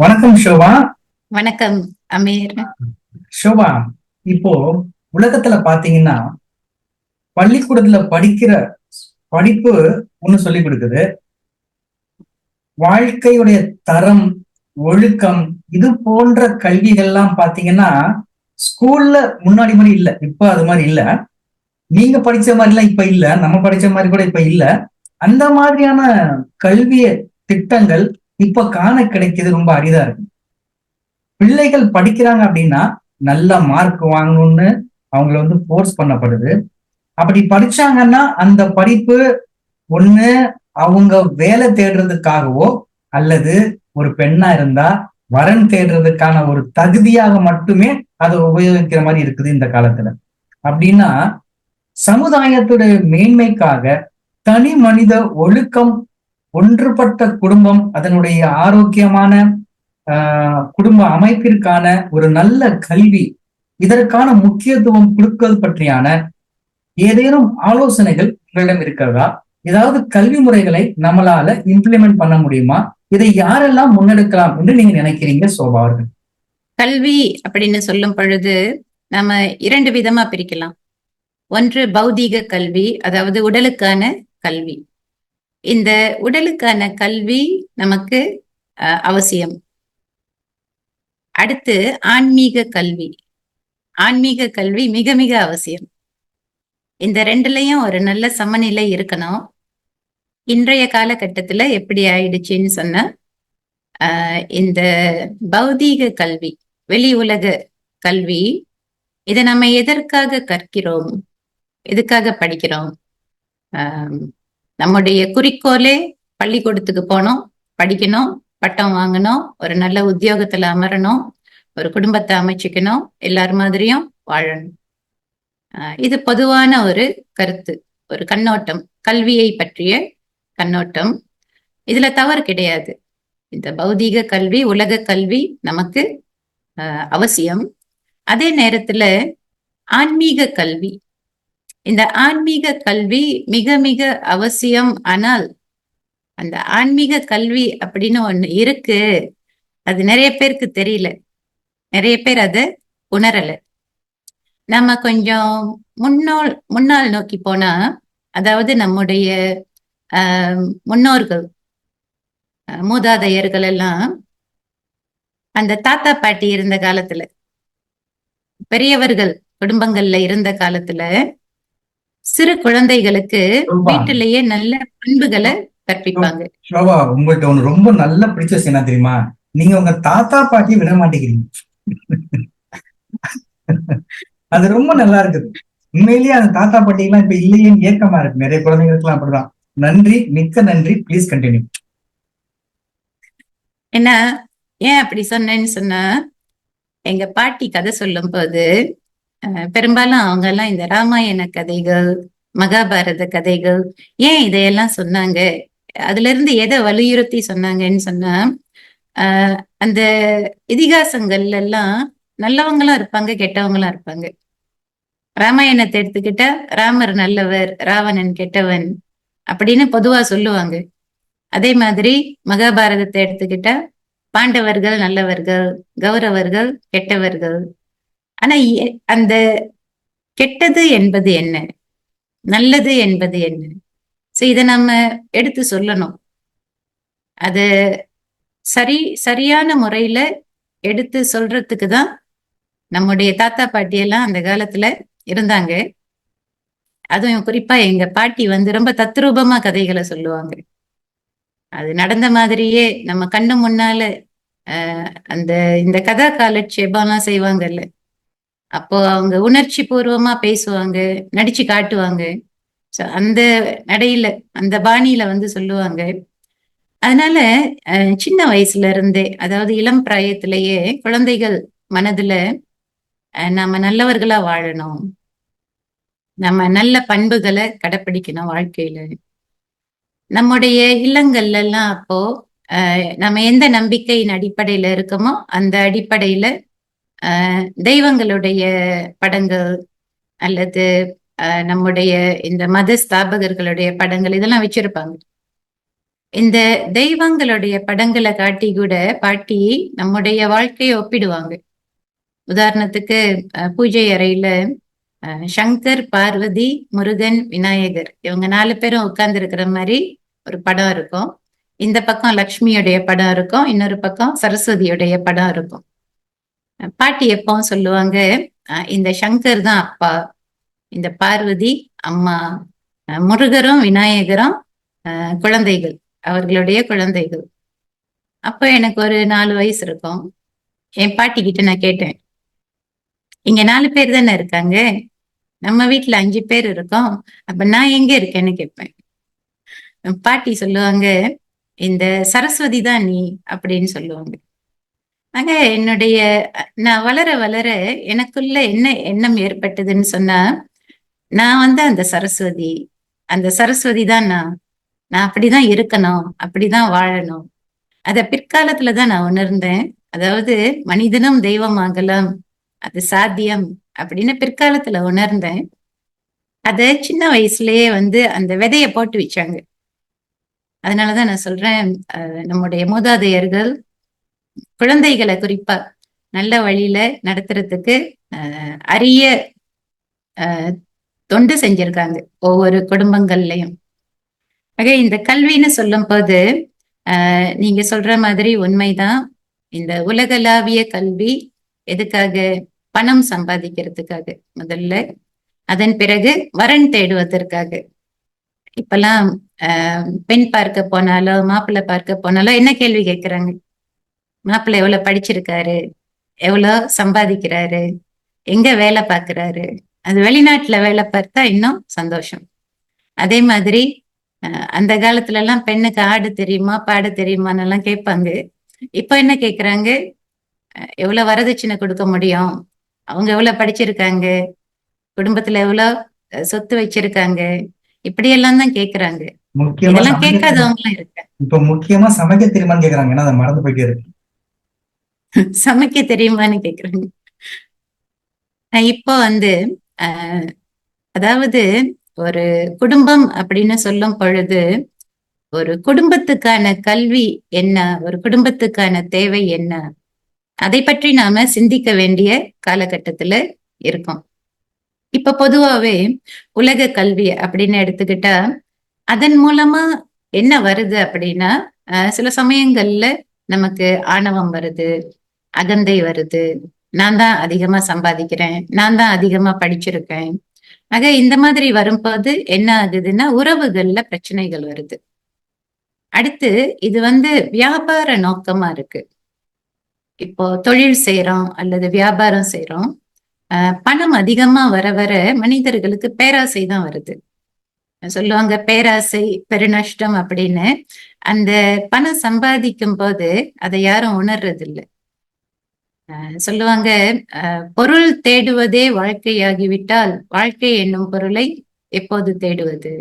வணக்கம் ஷோபா. வணக்கம் அமீர். ஷோபா இப்போ உலகத்துல பாத்தீங்கன்னா பள்ளிக்கூடத்துல படிக்கிற படிப்பு ஒண்ணு சொல்லி கொடுக்குது. வாழ்க்கையுடைய தரம் ஒழுக்கம் இது போன்ற கல்விகள்லாம் பாத்தீங்கன்னா ஸ்கூல்ல முன்னாடி மாதிரி இல்ல இப்ப அது மாதிரி இல்ல. நீங்க படிச்ச மாதிரிலாம் இப்ப இல்ல நம்ம படிச்ச மாதிரி கூட இப்ப இல்ல. அந்த மாதிரியான கல்விய திட்டங்கள் இப்ப காண கிடைக்கிறது ரொம்ப அரிதா இருக்கு. பிள்ளைகள் படிக்கிறாங்க அப்படின்னா நல்ல மார்க் வாங்கணும்னு அவங்கள வந்து ஃபோர்ஸ் பண்ணப்படுது. அப்படி படிச்சாங்கன்னா அந்த படிப்பு ஒண்ணு அவங்க வேலை தேடுறதுக்காகவோ அல்லது ஒரு பெண்ணா இருந்தா வரன் தேடுறதுக்கான ஒரு தகுதியாக மட்டுமே அதை உபயோகிக்கிற மாதிரி இருக்குது இந்த காலத்துல. அப்படின்னா சமுதாயத்துடைய மேன்மைக்காக தனி மனித ஒழுக்கம் ஒன்றுபட்ட குடும்பம் அதனுடைய ஆரோக்கியமான ஆஹ் குடும்ப அமைப்பிற்கான ஒரு நல்ல கல்வி இதற்கான முக்கியத்துவம் கொடுப்பது பற்றியான ஏதேனும் ஆலோசனைகள் உங்களிடம் இருக்கிறதா? ஏதாவது கல்வி முறைகளை நம்மளால இம்ப்ளிமெண்ட் பண்ண முடியுமா? இதை யாரெல்லாம் முன்னெடுக்கலாம் என்று நீங்க நினைக்கிறீங்க சோபா அவர்கள்? கல்வி அப்படின்னு சொல்லும் பொழுது நம்ம இரண்டு விதமா பிரிக்கலாம். ஒன்று பௌதீக கல்வி அதாவது உடலுக்கான கல்வி. இந்த உடலுக்கான கல்வி நமக்கு அவசியம். அடுத்து ஆன்மீக கல்வி. ஆன்மீக கல்வி மிக மிக அவசியம். இந்த ரெண்டுலயும் ஒரு நல்ல சமநிலை இருக்கணும். இன்றைய காலகட்டத்துல எப்படி ஆயிடுச்சுன்னு சொன்னா ஆஹ் இந்த பௌதீக கல்வி வெளி உலக கல்வி இதை நம்ம எதற்காக கற்கிறோம்? எதுக்காக படிக்கிறோம்? ஆஹ் நம்முடைய குறிக்கோளே பள்ளிக்கூடத்துக்கு போகணும் படிக்கணும் பட்டம் வாங்கணும் ஒரு நல்ல உத்தியோகத்துல அமரணும் ஒரு குடும்பத்தை அமைச்சுக்கணும் எல்லார் மாதிரியும் வாழணும். ஆஹ் இது பொதுவான ஒரு கருத்து ஒரு கண்ணோட்டம் கல்வியை பற்றிய கண்ணோட்டம். இதுல தவறு கிடையாது. இந்த பௌதீக கல்வி உலக கல்வி நமக்கு ஆஹ் அவசியம். அதே நேரத்துல ஆன்மீக கல்வி இந்த ஆன்மீக கல்வி மிக மிக அவசியம். ஆனால் அந்த ஆன்மீக கல்வி அப்படின்னு ஒண்ணு இருக்கு. அது நிறைய பேருக்கு தெரியல. நிறைய பேர் அதை உணரல. நம்ம கொஞ்சம் முன்னோல் முன்னால் நோக்கி போனா அதாவது நம்முடைய ஆஹ் முன்னோர்கள் மூதாதையர்கள் எல்லாம் அந்த தாத்தா பாட்டி இருந்த காலத்துல பெரியவர்கள் குடும்பங்கள்ல இருந்த காலத்துல சிறு குழந்தைகளுக்கு வீட்டிலேயே நல்ல பண்புகளை கற்பிப்பாங்க. ஷோபா உங்கள்ட்ட ஒண்ணு ரொம்ப நல்ல பிடிச்ச விஷயம் என்ன தெரியுமா? நீங்க உங்க தாத்தா பாட்டியை விட மாட்டேங்கிறீங்க. அது ரொம்ப நல்லா இருக்குது. உண்மையிலேயே அந்த தாத்தா பாட்டி எல்லாம் இப்ப இல்லையேன்னு ஏக்கமா இருக்கு. நிறைய குழந்தைங்களுக்குலாம் அப்படிதான். நன்றி மிக்க நன்றி. ப்ளீஸ் கண்டினியூ ஏன்னா ஏன் அப்படி சொன்னேன்னு சொன்னா எங்க பாட்டி கதை சொல்லும் போது பெரும்பாலும் அவங்க எல்லாம் இந்த ராமாயண கதைகள் மகாபாரத கதைகள் ஏன் இதையெல்லாம் சொன்னாங்க? அதுல இருந்து எதை வலியுறுத்தி சொன்னாங்கன்னு சொன்னா ஆஹ் அந்த இதிகாசங்கள்ல எல்லாம் நல்லவங்களும் இருப்பாங்க கெட்டவங்களும் இருப்பாங்க. ராமாயணத்தை எடுத்துக்கிட்டா ராமர் நல்லவர் ராவணன் கெட்டவன் அப்படின்னு பொதுவா சொல்லுவாங்க. அதே மாதிரி மகாபாரதத்தை எடுத்துக்கிட்டா பாண்டவர்கள் நல்லவர்கள் கௌரவர்கள் கெட்டவர்கள் ஆனா எ- அந்த கெட்டது என்பது என்ன? நல்லது என்பது என்ன? சோ இதை நம்ம எடுத்து சொல்லணும். அது சரி சரியான முறையில எடுத்து சொல்றதுக்கு தான் நம்முடைய தாத்தா பாட்டி எல்லாம் அந்த காலத்துல இருந்தாங்க. அதுவும் குறிப்பா எங்க பாட்டி வந்து ரொம்ப தத்ரூபமா கதைகளை சொல்லுவாங்க. அது நடந்த மாதிரியே நம்ம கண்ணு முன்னால அந்த இந்த கதா காலட்சேபம்லாம் செய்வாங்கல்ல. அப்போ அவங்க உணர்ச்சி பூர்வமா பேசுவாங்க நடிச்சு காட்டுவாங்க. ஸோ அந்த நடையில அந்த பாணியில வந்து சொல்லுவாங்க. அதனால அஹ், சின்ன வயசுல இருந்தே அதாவது இளம் பிராயத்திலேயே குழந்தைகள் மனதுல அஹ், நாம நல்லவர்களா வாழணும். நம்ம நல்ல பண்புகளை கடைப்பிடிக்கணும் வாழ்க்கையில. நம்முடைய இல்லங்கள்ல எல்லாம் அப்போ அஹ், நம்ம எந்த நம்பிக்கையின் அடிப்படையில இருக்கோமோ அந்த அடிப்படையில தெய்வங்களுடைய படங்கள் அல்லது நம்முடைய இந்த மத ஸ்தாபகர்களுடைய படங்கள் இதெல்லாம் வச்சிருப்பாங்க. இந்த தெய்வங்களுடைய படங்களை காட்டி கூட பாட்டி நம்முடைய வாழ்க்கையை ஒப்பிடுவாங்க. உதாரணத்துக்கு அஹ், பூஜை அறையில அஹ், சங்கர் பார்வதி முருகன் விநாயகர் இவங்க நாலு பேரும் உட்கார்ந்து இருக்கிற மாதிரி ஒரு படம் இருக்கும். இந்த பக்கம் லக்ஷ்மியுடைய படம் இருக்கும். இன்னொரு பக்கம் சரஸ்வதியுடைய படம் இருக்கும். பாட்டி எப்பவும் சொல்லுவாங்க அஹ், இந்த சங்கர் தான் அப்பா. இந்த பார்வதி அம்மா. முருகரும் விநாயகரும் அஹ், குழந்தைகள். அவர்களுடைய குழந்தைகள். அப்போ எனக்கு ஒரு நாலு வயசு இருக்கும். என் பாட்டி கிட்ட நான் கேட்டேன் இங்க நாலு பேர் தானே இருக்காங்க? நம்ம வீட்டுல அஞ்சு பேர் இருக்கோம். அப்ப நான் எங்க இருக்கேன்னு கேட்பேன். பாட்டி சொல்லுவாங்க இந்த சரஸ்வதி தான் நீ அப்படின்னு சொல்லுவாங்க. ஆக என்னுடைய நான் வளர வளர எனக்குள்ள என்ன எண்ணம் ஏற்பட்டதுன்னு சொன்னா நான் வந்து அந்த சரஸ்வதி அந்த சரஸ்வதி தான் நான். நான் அப்படிதான் இருக்கணும் அப்படிதான் வாழணும். அத பிற்காலத்துல தான் நான் உணர்ந்தேன். அதாவது மனிதனும் தெய்வமாகலாம் அது சாத்தியம் அப்படின்னு பிற்காலத்துல உணர்ந்தேன். அத சின்ன வயசுலயே வந்து அந்த விதைய போட்டு வச்சாங்க. அதனாலதான் நான் சொல்றேன் நம்முடைய மூதாதையர்கள் குழந்தைகளை குறிப்பா நல்ல வழியில நடத்துறதுக்கு அரிய அஹ், தொண்டு செஞ்சிருக்காங்க ஒவ்வொரு குடும்பங்கள்லயும். ஆக இந்த கல்வின்னு சொல்லும் போது ஆஹ் நீங்க சொல்ற மாதிரி உண்மைதான். இந்த உலகளாவிய கல்வி எதுக்காக? பணம் சம்பாதிக்கிறதுக்காக முதல்ல. அதன் பிறகு வரன் தேடுவதற்காக. இப்பெல்லாம் ஆஹ் பெண் பார்க்க போனாலோ மாப்பிள்ளை பார்க்க போனாலோ என்ன கேள்வி கேட்கிறாங்க மாப்பிள்ளை எவ்வளவு படிச்சிருக்காரு? எவ்வளவு சம்பாதிக்கிறாரு? எங்க வேலை பார்க்கறாரு? அது வெளிநாட்டுல வேலை பார்த்தா இன்னும் சந்தோஷம். அதே மாதிரி அந்த காலத்துல எல்லாம் பெண்ணுக்கு ஆட தெரியுமா பாட தெரியுமான்னு எல்லாம் கேட்பாங்க. இப்ப என்ன கேக்குறாங்க? எவ்வளவு வரதட்சணை கொடுக்க முடியும்? அவங்க எவ்வளவு படிச்சிருக்காங்க? குடும்பத்துல எவ்வளவு சொத்து வச்சிருக்காங்க? இப்படி எல்லாம் தான் கேக்குறாங்க. இதெல்லாம் கேட்காதவங்களும் இருக்காங்க. இப்ப முக்கியமா சமைக்க தெரியுமான்னு கேக்குறாங்க. ஏன்னா அதை மறந்து போயிட்டே இருக்கு. சமைக்க தெரியுமான்னு கேக்குறேன் இப்போ வந்து அதாவது ஒரு குடும்பம் அப்படின்னு சொல்லும் பொழுது ஒரு குடும்பத்துக்கான கல்வி என்ன ஒரு குடும்பத்துக்கான தேவை என்ன அதை பற்றி நாம சிந்திக்க வேண்டிய காலகட்டத்துல இருக்கோம். இப்ப பொதுவாவே உலக கல்வி அப்படின்னு எடுத்துக்கிட்டா அதன் மூலமா என்ன வருது அப்படின்னா சில சமயங்கள்ல நமக்கு ஆணவம் வருது அகந்தை வருது. நான் தான் அதிகமா சம்பாதிக்கிறேன். நான் தான் அதிகமா படிச்சிருக்கேன். ஆக இந்த மாதிரி வரும்போது என்ன ஆகுதுன்னா உறவுகள்ல பிரச்சனைகள் வருது. அடுத்து இது வந்து வியாபார நோக்கமா இருக்கு. இப்போ தொழில் செய்யறோம் அல்லது வியாபாரம் செய்யறோம் பணம் அதிகமா வர வர மனிதர்களுக்கு பேராசை தான் வருது. சொல்லுவாங்க பேராசை பெருநஷ்டம் அப்படின்னு. அந்த பணம் சம்பாதிக்கும் போது அதை யாரும் உணர்றது இல்லை சொல்லுவாங்க பொருள் தேடுவதே வாழ்க்கையாகிவிட்டால் வாழ்க்கை என்னும் பொருளை எப்போது தேடுவது?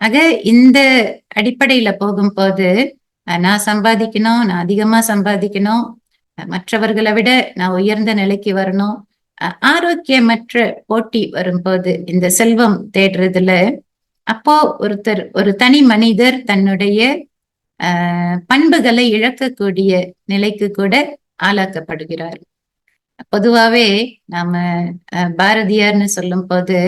ஆக இந்த அடிப்படையில போகும்போது நான் சம்பாதிக்கணும் நான் அதிகமா சம்பாதிக்கணும் மற்றவர்களை விட நான் உயர்ந்த நிலைக்கு வரணும் அஹ் ஆரோக்கியமற்ற போட்டி வரும்போது இந்த செல்வம் தேடுறதுல அப்போ ஒருத்தர் ஒரு தனி மனிதர் தன்னுடைய ஆஹ் பண்புகளை இழக்கக்கூடிய நிலைக்கு கூட ஆளாக்கப்படுகிறார். பொதுவாவே நாம பாரதியார்னு சொல்லும் போது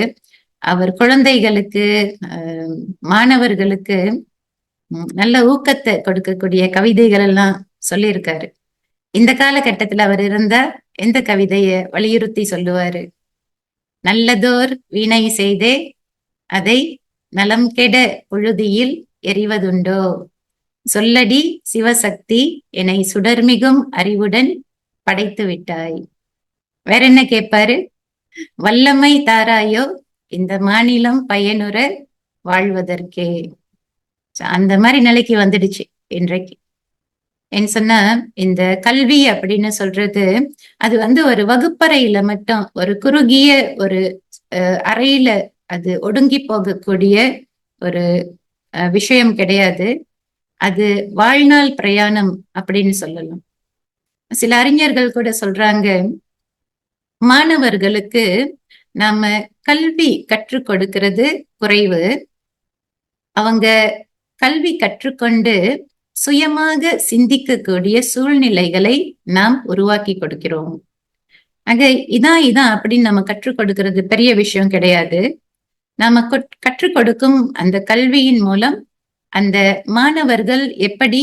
அவர் குழந்தைகளுக்கு ஆஹ், மாணவர்களுக்கு நல்ல ஊக்கத்தை கொடுக்கக்கூடிய கவிதைகள் எல்லாம் சொல்லியிருக்காரு. இந்த காலகட்டத்துல அவர் இருந்தா எந்த கவிதைய வலியுறுத்தி சொல்லுவாரு? நல்லதோர் வீணை செய்தே அதை நலம் கெட புழுதியில் எறிவதுண்டோ? சொல்லடி சிவசக்தி என்னை சுடர்மிகும் அறிவுடன் படைத்து விட்டாய். வேற என்ன கேட்பாரு? வல்லமை தாராயோ இந்த மாநிலம் பயனுற வாழ்வதற்கே. அந்த மாதிரி நிலைக்கு வந்துடுச்சு இன்றைக்கு. என்ன சொன்னா இந்த கல்வி அப்படின்னு சொல்றது அது வந்து ஒரு வகுப்பறையில மட்டும் ஒரு குறுகிய ஒரு அஹ், அறையில அது ஒடுங்கி போகக்கூடிய ஒரு அஹ், விஷயம் கிடையாது. அது வாழ்நாள் பிரயாணம் அப்படின்னு சொல்லலாம். சில அறிஞர்கள் கூட சொல்றாங்க மாணவர்களுக்கு நாம கல்வி கற்றுக் கொடுக்கிறது குறைவு. அவங்க கல்வி கற்றுக்கொண்டு சுயமாக சிந்திக்கக்கூடிய சூழ்நிலைகளை நாம் உருவாக்கி கொடுக்கிறோம். ஆக இதான் இதான் அப்படின்னு நம்ம கற்றுக் கொடுக்கிறது பெரிய விஷயம் கிடையாது. நாம கொட்- கற்றுக் கொடுக்கும் அந்த கல்வியின் மூலம் அந்த மாணவர்கள் எப்படி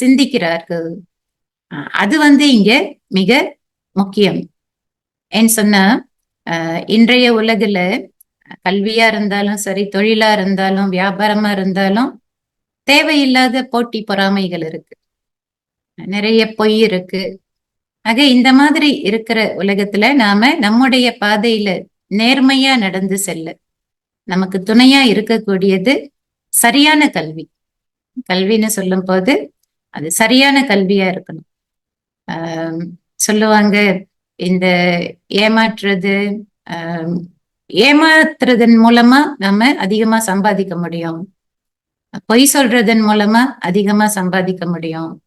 சிந்திக்கிறார்கள்? அது வந்து இங்க மிக முக்கியம். ஏன்னு சொன்னா இன்றைய உலகில கல்வியா இருந்தாலும் சரி தொழிலா இருந்தாலும் வியாபாரமா இருந்தாலும் தேவையில்லாத போட்டி பொறாமைகள் இருக்கு. நிறைய பொய் இருக்கு. ஆக இந்த மாதிரி இருக்கிற உலகத்துல நாம நம்முடைய பாதையில நேர்மையா நடந்து செல்ல நமக்கு துணையா இருக்கக்கூடியது சரியான கல்வி. கல்வின்னு சொல்லும் போது அது சரியான கல்வியா இருக்கணும். ஆஹ் சொல்லுவாங்க இந்த ஏமாற்றுறது ஆஹ் ஏமாத்துறதன் மூலமா நம்ம அதிகமா சம்பாதிக்க முடியும். பொய் சொல்றதன் மூலமா அதிகமா சம்பாதிக்க முடியும்.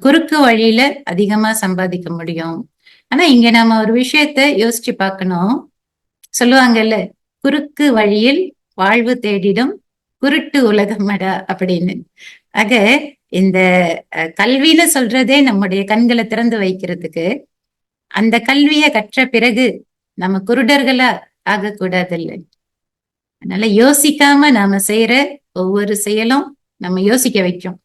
குறுக்கு வழியில அதிகமா சம்பாதிக்க முடியும். ஆனா இங்க நம்ம ஒரு விஷயத்த யோசிச்சு பார்க்கணும். சொல்லுவாங்கல்ல குறுக்கு வழியில் வாழ்வு தேடிடும் குருட்டு உலகமடா அப்படின்னு. ஆக இந்த கல்வின்னு சொல்றதே நம்முடைய கண்களை திறந்து வைக்கிறதுக்கு அந்த கல்வியை கற்ற பிறகு நம்ம குருடர்களா ஆகக்கூடாது இல்லை அதனால யோசிக்காம நாம செய்யற ஒவ்வொரு செயலும் நம்ம யோசிக்க வைக்கும்.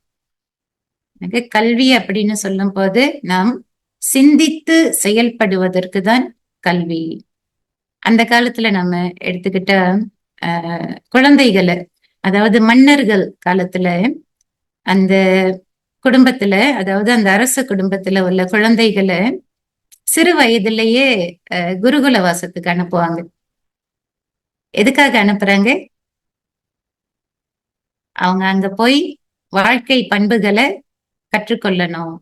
கல்வி அப்படின்னு சொல்லும் போது நாம் சிந்தித்து செயல்படுவதற்கு தான் கல்வி. அந்த காலத்துல நம்ம எடுத்துக்கிட்ட ஆஹ் குழந்தைகளை அதாவது மன்னர்கள் காலத்துல அந்த குடும்பத்துல அதாவது அந்த அரச குடும்பத்துல உள்ள குழந்தைகளை சிறு வயதிலேயே ஆஹ் குருகுல வாசத்துக்கு அனுப்புவாங்க. எதுக்காக அனுப்புறாங்க? அவங்க அங்க போய் வாழ்க்கை பண்புகளை கற்றுக்கொள்ளணும்.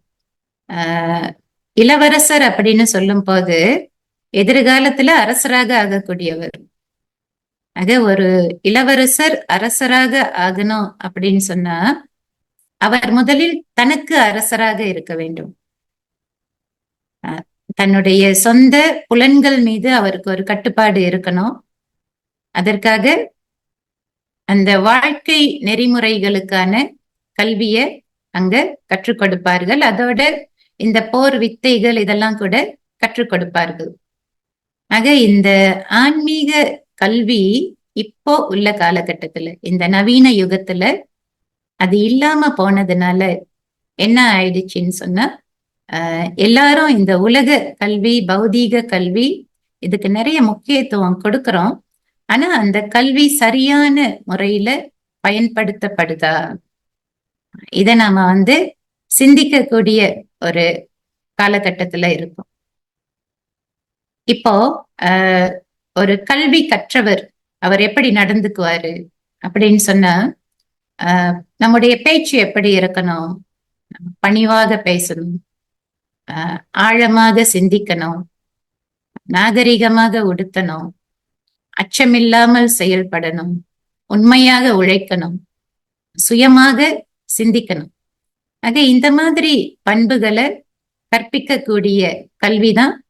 ஆஹ் இளவரசர் அப்படின்னு சொல்லும் போது எதிர்காலத்துல அரசராக ஆகக்கூடியவர். ஆக ஒரு இளவரசர் அரசராக ஆகணும் அப்படின்னு சொன்னா அவர் முதலில் தனக்கு அரசராக இருக்க வேண்டும். தன்னுடைய சொந்த புலன்கள் மீது அவருக்கு ஒரு கட்டுப்பாடு இருக்கணும். அதற்காக அந்த வாழ்க்கை நெறிமுறைகளுக்கான கல்விய அங்க கற்றுக் கொடுப்பார்கள். அதோட இந்த போர் வித்தைகள் இதெல்லாம் கூட கற்றுக் கொடுப்பார்கள். ஆக இந்த ஆன்மீக கல்வி இப்போ உள்ள காலகட்டத்துல இந்த நவீன யுகத்துல அது இல்லாம போனதுனால என்ன ஆயிடுச்சுன்னு சொன்னா ஆஹ் எல்லாரும் இந்த உலக கல்வி பௌதீக கல்வி இதுக்கு நிறைய முக்கியத்துவம் கொடுக்கிறோம். ஆனா அந்த கல்வி சரியான முறையில பயன்படுத்தப்படுதா? இத நாம வந்து சிந்திக்கக்கூடிய ஒரு காலகட்டத்துல இருக்கும். இப்போ ஆஹ் ஒரு கல்வி கற்றவர் அவர் எப்படி நடந்துக்குவாரு? அப்படின்னு சொன்னா ஆஹ் நம்முடைய பேச்சு எப்படி இருக்கணும்? பணிவாக பேசணும். ஆஹ் ஆழமாக சிந்திக்கணும். நாகரிகமாக உடுத்தணும். அச்சமில்லாமல் செயல்படணும். உண்மையாக உழைக்கணும். சுயமாக சிந்திக்கணும். ஆக இந்த மாதிரி பண்புகளை கற்பிக்கக்கூடிய கல்விதான்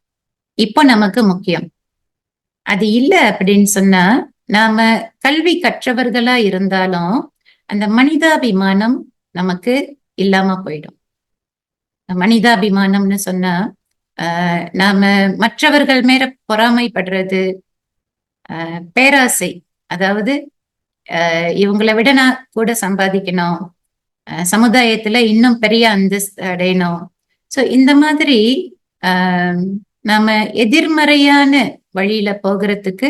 இப்போ நமக்கு முக்கியம். அது இல்லை அப்படின்னு சொன்னா நாம கல்வி கற்றவர்களா இருந்தாலும் அந்த மனிதாபிமானம் நமக்கு இல்லாம போயிடும். மனிதாபிமானம்னு சொன்னா ஆஹ் நாம மற்றவர்கள் மேல பொறாமைப்படுறது ஆஹ் பேராசை. அதாவது ஆஹ் இவங்களை விட நான் கூட சம்பாதிக்கணும் சமுதாயத்துல இன்னும் பெரிய அந்தஸ்து அடையணும். சோ இந்த மாதிரி ஆஹ் நாம எதிர்மறையான வழியில போகிறதுக்கு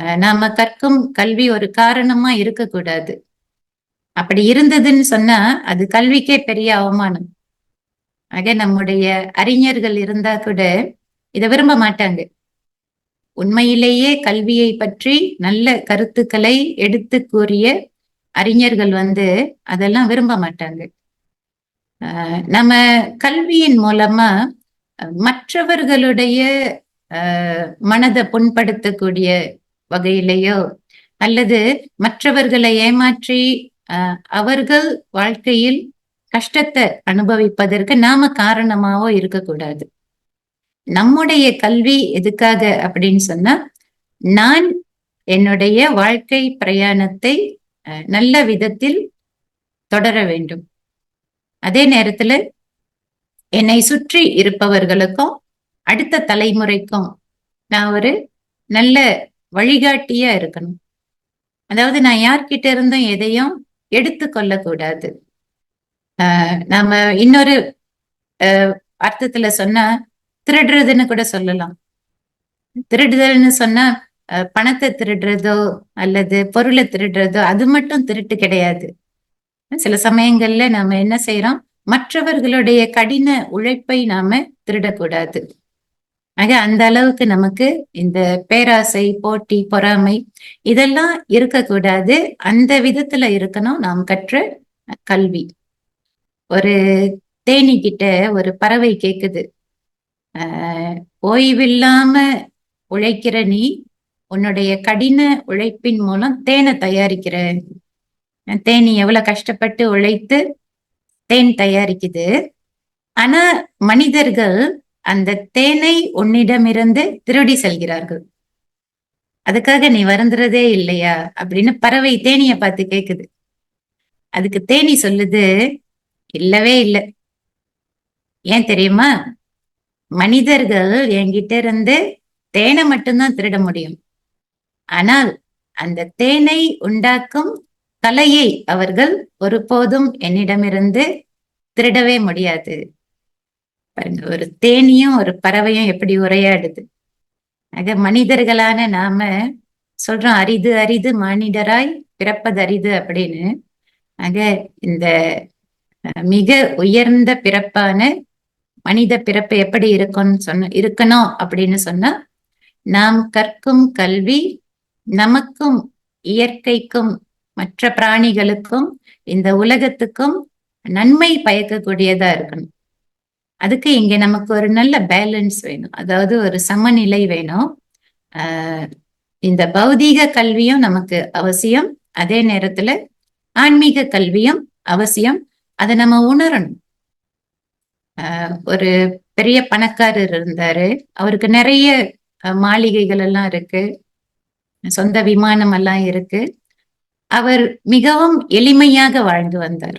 ஆஹ் நாம கற்கும் கல்வி ஒரு காரணமா இருக்கக்கூடாது. அப்படி இருந்ததுன்னு சொன்னா அது கல்விக்கே பெரிய அவமானம். ஆக நம்முடைய அறிஞர்கள் இருந்தா கூட இதை விரும்ப மாட்டாங்க. உண்மையிலேயே கல்வியை பற்றி நல்ல கருத்துக்களை எடுத்து கூறிய அறிஞர்கள் வந்து அதெல்லாம் விரும்ப மாட்டாங்க. ஆஹ் நம்ம கல்வியின் மூலமா மற்றவர்களுடைய மனதை புண்படுத்தக்கூடிய வகையிலேயோ அல்லது மற்றவர்களை ஏமாற்றி அவர்கள் வாழ்க்கையில் கஷ்டத்தை அனுபவிப்பதற்கு நாம காரணமாவோ இருக்கக்கூடாது. நம்முடைய கல்வி எதுக்காக அப்படின்னு சொன்னா நான் என்னுடைய வாழ்க்கை பிரயாணத்தை நல்ல விதத்தில் தொடர வேண்டும். அதே நேரத்துல என்னை சுற்றி இருப்பவர்களுக்கும் அடுத்த தலைமுறைக்கும் நான் ஒரு நல்ல வழிகாட்டியா இருக்கணும். அதாவது நான் யார்கிட்ட இருந்தும் எதையும் எடுத்து கொள்ளக்கூடாது. ஆஹ் நாம இன்னொரு அர்த்தத்துல சொன்னா திருடுறதுன்னு கூட சொல்லலாம். திருடுதல்னு சொன்னா பணத்தை திருடுறதோ அல்லது பொருளை திருடுறதோ அது மட்டும் திருட்டு கிடையாது. சில சமயங்கள்ல நாம என்ன செய்யறோம் மற்றவர்களுடைய கடின உழைப்பை நாம திருடக்கூடாது. ஆக அந்த அளவுக்கு நமக்கு இந்த பேராசை போட்டி பொறாமை இதெல்லாம் இருக்கக்கூடாது. அந்த விதத்துல இருக்கணும் நாம் கற்ற கல்வி. ஒரு தேனி கிட்ட ஒரு பறவை கேக்குது. ஆஹ் ஓய்வில்லாம உழைக்கிற நீ உன்னுடைய கடின உழைப்பின் மூலம் தேனை தயாரிக்கிற. தேனி எவ்வளவு கஷ்டப்பட்டு உழைத்து தேன் தயாரிக்குது. ஆனா மனிதர்கள் அந்த தேனை உன்னிடமிருந்து திருடி செல்கிறார்கள். அதுக்காக நீ வருந்துறதே இல்லையா? அப்படின்னு பறவை தேனிய பார்த்து கேக்குது. அதுக்கு தேனி சொல்லுது இல்லவே இல்லை. ஏன் தெரியுமா? மனிதர்கள் என்கிட்ட இருந்து தேனை மட்டும்தான் திருட முடியும். ஆனால் அந்த தேனை உண்டாக்கும் கலையை அவர்கள் ஒருபோதும் என்னிடமிருந்து திருடவே முடியாது. பாருங்க ஒரு தேனியும் ஒரு பறவையும் எப்படி உரையாடுது? ஆக மனிதர்களான நாம சொல்றோம் அரிது அரிது மானிடராய் பிறப்பது அரிது அப்படின்னு. ஆக இந்த மிக உயர்ந்த பிறப்பான மனித பிறப்பு எப்படி இருக்கும்னு சொன்ன இருக்கணும் அப்படின்னு சொன்னா நாம் கற்கும் கல்வி நமக்கும் இயற்கைக்கும் மற்ற பிராணிகளுக்கும் இந்த உலகத்துக்கும் நன்மை பயக்கக்கூடியதா இருக்கணும். அதுக்கு இங்க நமக்கு ஒரு நல்ல பேலன்ஸ் வேணும். அதாவது ஒரு சமநிலை வேணும். ஆஹ் இந்த பௌதீக கல்வியும் நமக்கு அவசியம். அதே நேரத்துல ஆன்மீக கல்வியும் அவசியம். அதை நம்ம உணரணும். ஆஹ் ஒரு பெரிய பணக்காரர் இருந்தாரு. அவருக்கு நிறைய மாளிகைகள் எல்லாம் இருக்கு. சொந்த விமானம் எல்லாம் இருக்கு. அவர் மிகவும் எளிமையாக வாழ்ந்து வந்தார்.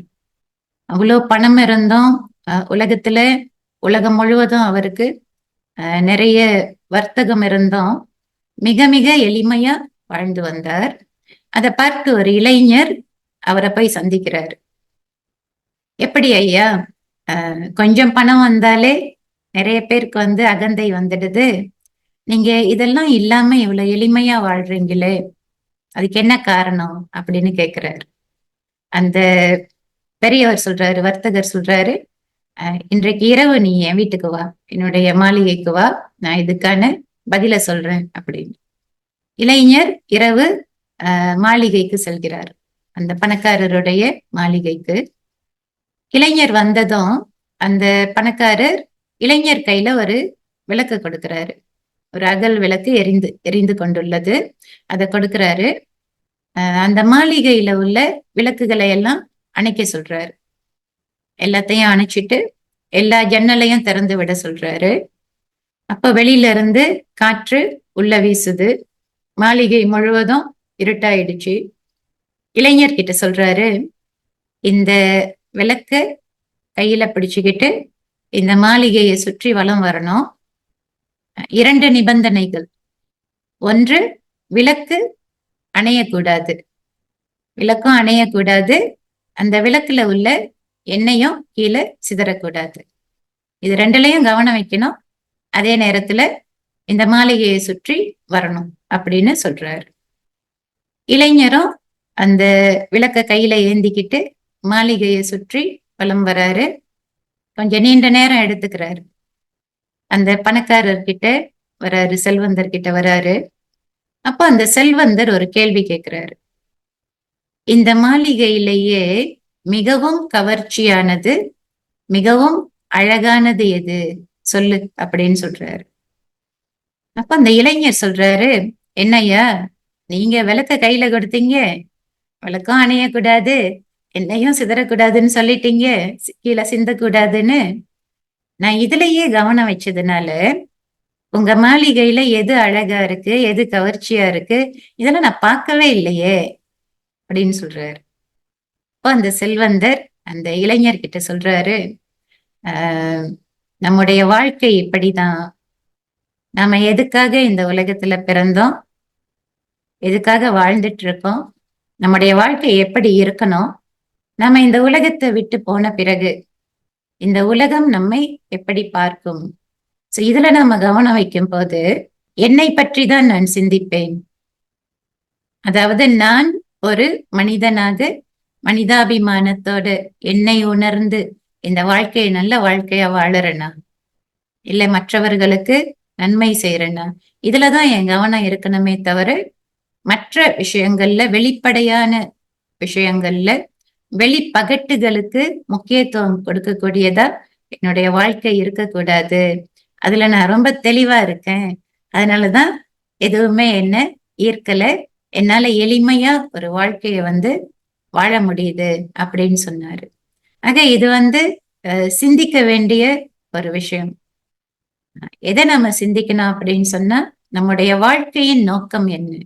அவ்வளோ பணம் இருந்தோம் உலகத்துல உலகம் முழுவதும் அவருக்கு நிறைய வர்த்தகம் இருந்தோம் மிக மிக எளிமையா வாழ்ந்து வந்தார். அதை பார்த்து ஒரு இளைஞர் அவரை போய் சந்திக்கிறாரு. எப்படி ஐயா? கொஞ்சம் பணம் வந்தாலே நிறைய பேருக்கு வந்து அகந்தை வந்துடுது. நீங்க இதெல்லாம் இல்லாம இவ்வளவு எளிமையா வாழ்றீங்களே அதுக்கு என்ன காரணம் அப்படின்னு கேக்குறாரு. அந்த பெரியவர் சொல்றாரு வர்த்தகர் சொல்றாரு இன்றைக்கு இரவு நீ என் வீட்டுக்கு வா என்னுடைய மாளிகைக்கு வா நான் இதுக்கான பதில சொல்றேன் அப்படின்னு. இளைஞர் இரவு மாளிகைக்கு செல்கிறார். அந்த பணக்காரருடைய மாளிகைக்கு. இளைஞர் வந்ததும் அந்த பணக்காரர் இளைஞர் கையில ஒரு விளக்கு கொடுக்கிறாரு. ஒரு அகல் விளக்கு எரிந்து எரிந்து கொண்டுள்ளது. அதை கொடுக்கிறாரு. அந்த மாளிகையில உள்ள விளக்குகளை எல்லாம் அணைக்க சொல்றாரு. எல்லாத்தையும் அணைச்சிட்டு எல்லா ஜன்னலையும் திறந்து விட சொல்றாரு. அப்ப வெளியில இருந்து காற்று உள்ள வீசுது. மாளிகை முழுவதும் இருட்டாயிடுச்சு. இளைஞர்கிட்ட சொல்றாரு இந்த விளக்க கையில பிடிச்சுக்கிட்டு இந்த மாளிகையை சுற்றி வளம் வரணும். இரண்டு நிபந்தனைகள். ஒன்று விளக்கு அணையக்கூடாது. விளக்கும் அணையக்கூடாது. அந்த விளக்குல உள்ள எண்ணெயும் கீழே சிதறக்கூடாது. இது ரெண்டுலையும் கவனம் வைக்கணும். அதே நேரத்துல இந்த மாளிகையை சுற்றி வரணும் அப்படின்னு சொல்றாரு. இளைஞரும் அந்த விளக்க கையில ஏந்திக்கிட்டு மாளிகையை சுற்றி வலம் வராரு. கொஞ்சம் நீண்ட நேரம் எடுத்துக்கிறாரு. அந்த பணக்காரர்கிட்ட வராரு செல்வந்தர் கிட்ட வராரு. அப்ப அந்த செல்வந்தர் ஒரு கேள்வி கேட்கிறாரு இந்த மாளிகையிலேயே மிகவும் கவர்ச்சியானது மிகவும் அழகானது எது? சொல்லு அப்படின்னு சொல்றாரு. அப்ப அந்த இளைஞர் சொல்றாரு என்னய்யா நீங்க விளக்க கையில கொடுத்தீங்க விளக்கம் அணையக்கூடாது என்னையும் சிதறக்கூடாதுன்னு சொல்லிட்டீங்க கீழே சிந்தக்கூடாதுன்னு. நான் இதுலயே கவனம் வச்சதுனால உங்க மாளிகையில எது அழகா இருக்கு? எது கவர்ச்சியா இருக்கு? இதெல்லாம் நான் பார்க்கவே இல்லையே அப்படின்னு சொல்றாரு. அப்போ அந்த செல்வந்தர் அந்த இளைஞர்கிட்ட சொல்றாரு ஆஹ் நம்முடைய வாழ்க்கை இப்படிதான். நாம எதுக்காக இந்த உலகத்துல பிறந்தோம்? எதுக்காக வாழ்ந்துட்டு இருக்கோம் நம்முடைய வாழ்க்கை எப்படி இருக்கணும்? நம்ம இந்த உலகத்தை விட்டு போன பிறகு இந்த உலகம் நம்மை எப்படி பார்க்கும்? சோ இதுல நாம கவனம் வைக்கும் போது என்னை பற்றி தான் நான் சிந்திப்பேன். அதாவது நான் ஒரு மனிதனாக மனிதாபிமானத்தோட என்னை உணர்ந்து இந்த வாழ்க்கையை நல்ல வாழ்க்கையா வாழறேனா? இல்ல மற்றவர்களுக்கு நன்மை செய்யறேனா இதுலதான் என் கவனம் இருக்கணுமே தவிர மற்ற விஷயங்கள்ல வெளிப்படையான விஷயங்கள்ல வெளிப்பகட்டுகளுக்கு முக்கியத்துவம் கொடுக்கக்கூடியதா என்னுடைய வாழ்க்கை இருக்கக்கூடாது. அதுல நான் ரொம்ப தெளிவா இருக்கேன். அதனாலதான் எதுவுமே என்ன ஈர்க்கல. என்னால எளிமையா ஒரு வாழ்க்கைய வந்து வாழ முடியுது அப்படின்னு சொன்னாரு. ஆக இது வந்து அஹ், சிந்திக்க வேண்டிய ஒரு விஷயம். எதை நம்ம சிந்திக்கணும் அப்படின்னு சொன்னா நம்முடைய வாழ்க்கையின் நோக்கம் என்ன?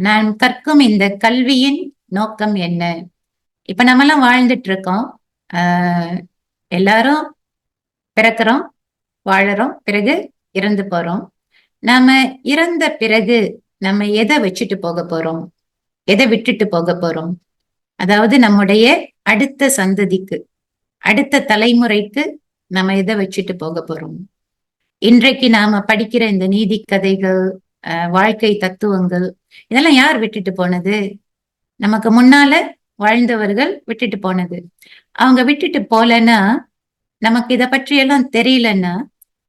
நான் கற்கும் இந்த கல்வியின் நோக்கம் என்ன? இப்ப நம்மலாம் வாழ்ந்துட்டு இருக்கோம். ஆஹ் எல்லாரும் பிறக்கிறோம். வாழறோம். பிறகு இறந்து போறோம். நாம இறந்த பிறகு நம்ம எதை வச்சுட்டு போக போறோம்? எதை விட்டுட்டு போக போறோம்? அதாவது நம்முடைய அடுத்த சந்ததிக்கு அடுத்த தலைமுறைக்கு நம்ம எதை வச்சுட்டு போக போறோம்? இன்றைக்கு நாம படிக்கிற இந்த நீதி கதைகள் வாழ்க்கை தத்துவங்கள் இதெல்லாம் யார் விட்டுட்டு போனது? நமக்கு முன்னால வாழ்ந்தவர்கள் விட்டுட்டு போனது. அவங்க விட்டுட்டு போலன்னா நமக்கு இத பற்றி எல்லாம் தெரியலன்னா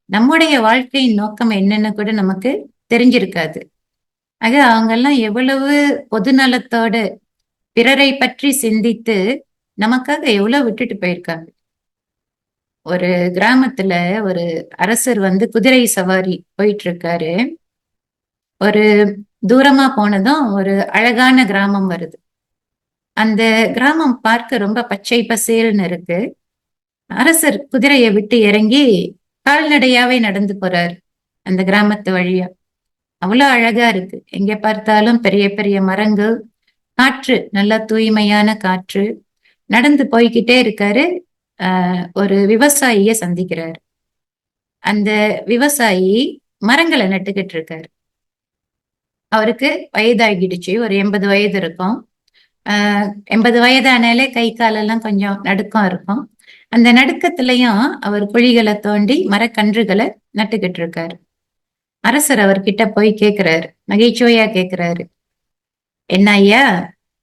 நம்முடைய வாழ்க்கையின் நோக்கம் என்னன்னு கூட நமக்கு தெரிஞ்சிருக்காது. ஆக அவங்க எல்லாம் எவ்வளவு பொதுநலத்தோட பிறரை பற்றி சிந்தித்து நமக்காக எவ்வளவு விட்டுட்டு போயிருக்காங்க. ஒரு கிராமத்துல ஒரு அரசர் வந்து குதிரை சவாரி போயிட்டு இருக்காரு ஒரு தூரமா போனதும் ஒரு அழகான கிராமம் வருது. அந்த கிராமம் பார்க்க ரொம்ப பச்சை பசேல்னு இருக்கு. அரசர் குதிரையை விட்டு இறங்கி கால்நடையாவே நடந்து போறாரு அந்த கிராமத்து வழியா. அவ்வளவு அழகா இருக்கு. எங்க பார்த்தாலும் பெரிய பெரிய மரங்கள் காற்று நல்லா தூய்மையான காற்று. நடந்து போய்கிட்டே இருக்காரு. ஆஹ் ஒரு விவசாயிய சந்திக்கிறாரு. அந்த விவசாயி மரங்களை நட்டுக்கிட்டு இருக்காரு. அவருக்கு வயதாகிடுச்சு. ஒரு எண்பது வயது இருக்கும். ஆஹ் எண்பது வயதானாலே கை காலெல்லாம் கொஞ்சம் நடுக்கம் இருக்கும். அந்த நடுக்கத்திலையும் அவர் குழிகளை தோண்டி மரக்கன்றுகளை நட்டுக்கிட்டு இருக்காரு அரசர் அவர்கிட்ட போய் கேக்குறாரு நகைச்சுவையா கேக்குறாரு. என்ன ஐயா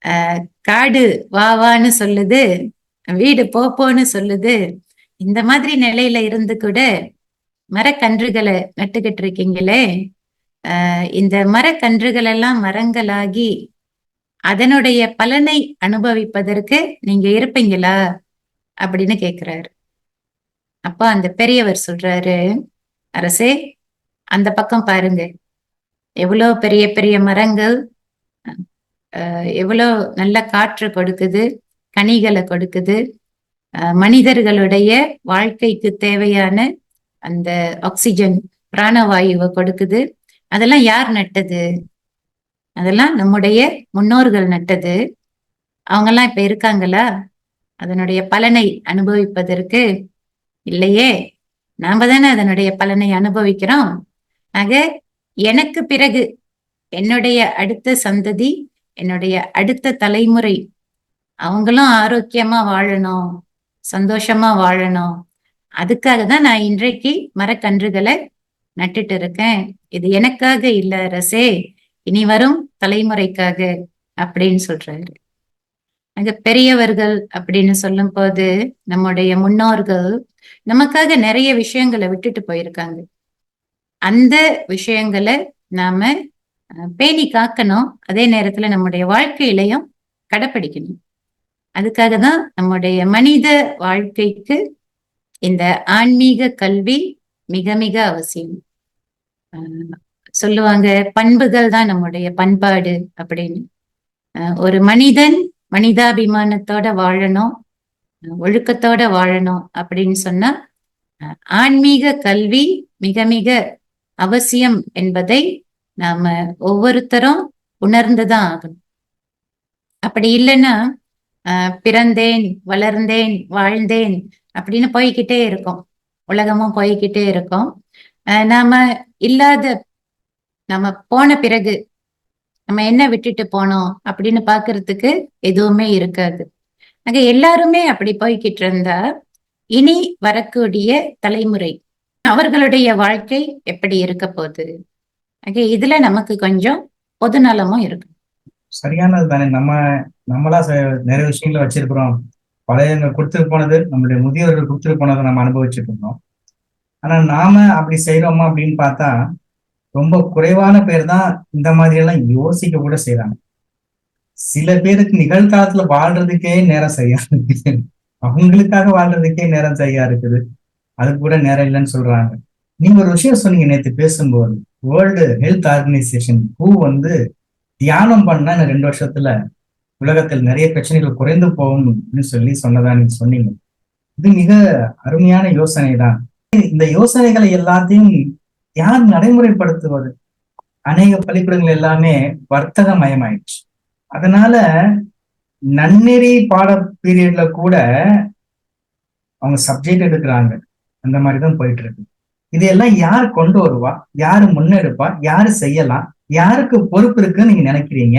ஆஹ் காடு வா வான்னு சொல்லுது வீடு போப்போன்னு சொல்லுது. இந்த மாதிரி நிலையில இருந்து கூட மரக்கன்றுகளை நட்டுக்கிட்டு இருக்கீங்களே ஆஹ் இந்த மரக்கன்றுகள் எல்லாம் மரங்களாகி அதனுடைய பலனை அனுபவிப்பதற்கு நீங்க இருப்பீங்களா? அப்படின்னு கேக்குறாரு. அப்ப அந்த பெரியவர் சொல்றாரு அரசே அந்த பக்கம் பாருங்க. எவ்வளோ பெரிய பெரிய மரங்கள் எவ்வளோ எவ்வளவு நல்ல காற்று கொடுக்குது கனிகளை கொடுக்குது மனிதர்களுடைய வாழ்க்கைக்கு தேவையான அந்த ஆக்சிஜன் பிராணவாயுவை கொடுக்குது. அதெல்லாம் யார் நட்டது? அதெல்லாம் நம்முடைய முன்னோர்கள் நட்டது. அவங்கெல்லாம் இப்ப இருக்காங்களா? அதனுடைய பலனை அனுபவிப்பதற்கு இல்லையே? நாம தானே அதனுடைய பலனை அனுபவிக்கிறோம். ஆக எனக்கு பிறகு என்னுடைய அடுத்த சந்ததி என்னுடைய அடுத்த தலைமுறை அவங்களும் ஆரோக்கியமா வாழணும் சந்தோஷமா வாழணும். அதுக்காக தான் நான் இன்றைக்கு மரக்கன்றுகளை நட்டுட்டு இருக்கேன். இது எனக்காக இல்ல அரசே இனி வரும் தலைமுறைக்காக அப்படின்னு சொல்றாரு. அங்க பெரியவர்கள் அப்படின்னு சொல்லும் போது நம்முடைய முன்னோர்கள் நமக்காக நிறைய விஷயங்களை விட்டுட்டு போயிருக்காங்க. அந்த விஷயங்களை நாம அஹ், பேணி காக்கணும். அதே நேரத்துல நம்முடைய வாழ்க்கையிலையும் கடைப்பிடிக்கணும். அதுக்காக தான் நம்முடைய மனித வாழ்க்கைக்கு இந்த ஆன்மீக கல்வி மிக மிக அவசியம். சொல்லுவாங்க பண்புகள் தான் நம்முடைய பண்பாடு அப்படின்னு. ஒரு மனிதன் மனிதாபிமானத்தோட வாழணும் ஒழுக்கத்தோட வாழணும் அப்படின்னு சொன்னா ஆன்மீக கல்வி மிக மிக அவசியம் என்பதை நாம ஒவ்வொருத்தரும் உணர்ந்துதான் ஆகணும். அப்படி இல்லைன்னா ஆஹ் பிறந்தேன் வளர்ந்தேன் வாழ்ந்தேன் அப்படின்னு போய்கிட்டே இருக்கும். உலகமும் போய்கிட்டே இருக்கும். நாம இல்லாத நம்ம போன பிறகு நம்ம என்ன விட்டுட்டு போனோம் அப்படின்னு பாக்குறதுக்கு எதுவுமே இருக்காது. அங்க எல்லாருமே அப்படி போய்கிட்டு இருந்தா இனி வரக்கூடிய தலைமுறை அவர்களுடைய வாழ்க்கை எப்படி இருக்க போகுது? அங்க இதுல நமக்கு கொஞ்சம் பொதுநலமும் இருக்கு சரியானது தானே. நம்ம நம்மளா ச- நிறைய விஷயங்களை வச்சிருக்கிறோம். பழையவங்க கொடுத்துட்டு போனது நம்மளுடைய முதியோர்கள் கொடுத்துட்டு போனதை நம்ம அனுபவிச்சுட்டு இருந்தோம். ஆனா நாம அப்படி செய்யறோமா அப்படின்னு பார்த்தா ரொம்ப குறைவான பேர் தான் இந்த மாதிரி எல்லாம் யோசிக்க கூட செய்யறாங்க சில பேருக்கு நிகழ்காலத்துல வாழ்றதுக்கே நேரம் சரியா இருக்குது. அவங்களுக்காக வாழ்றதுக்கே நேரம் சரியா இருக்குது. அது கூட நேரம் இல்லைன்னு சொல்றாங்க. நீங்க ஒரு விஷயம் சொன்னீங்க நேத்து பேசும்போது வேர்ல்டு ஹெல்த் ஆர்கனைசேஷன் ஹூ வந்து தியானம் பண்ணா இந்த ரெண்டு வருஷத்துல உலகத்தில் நிறைய பிரச்சனைகள் குறைந்து போகும் அப்படின்னு சொல்லி சொன்னதா நீங்க சொன்னீங்க. இது மிக அருமையான யோசனை தான் இந்த யோசனைகளை எல்லாத்தையும் யார் நடைமுறைப்படுத்துவது? அநேக பள்ளிக்கூடங்கள் எல்லாமே வர்த்தக மயமாயிடுச்சு அதனால நன்னெறி பாட பீரியட்ல கூட அவங்க சப்ஜெக்ட் எடுக்கிறாங்க. அந்த மாதிரி தான் போயிட்டு இருக்கு இதையெல்லாம் யார் கொண்டு வருவா? யாரு முன்னெடுப்பா? யாரு செய்யலாம்? யாருக்கு பொறுப்பு இருக்குன்னு நீங்க நினைக்கிறீங்க?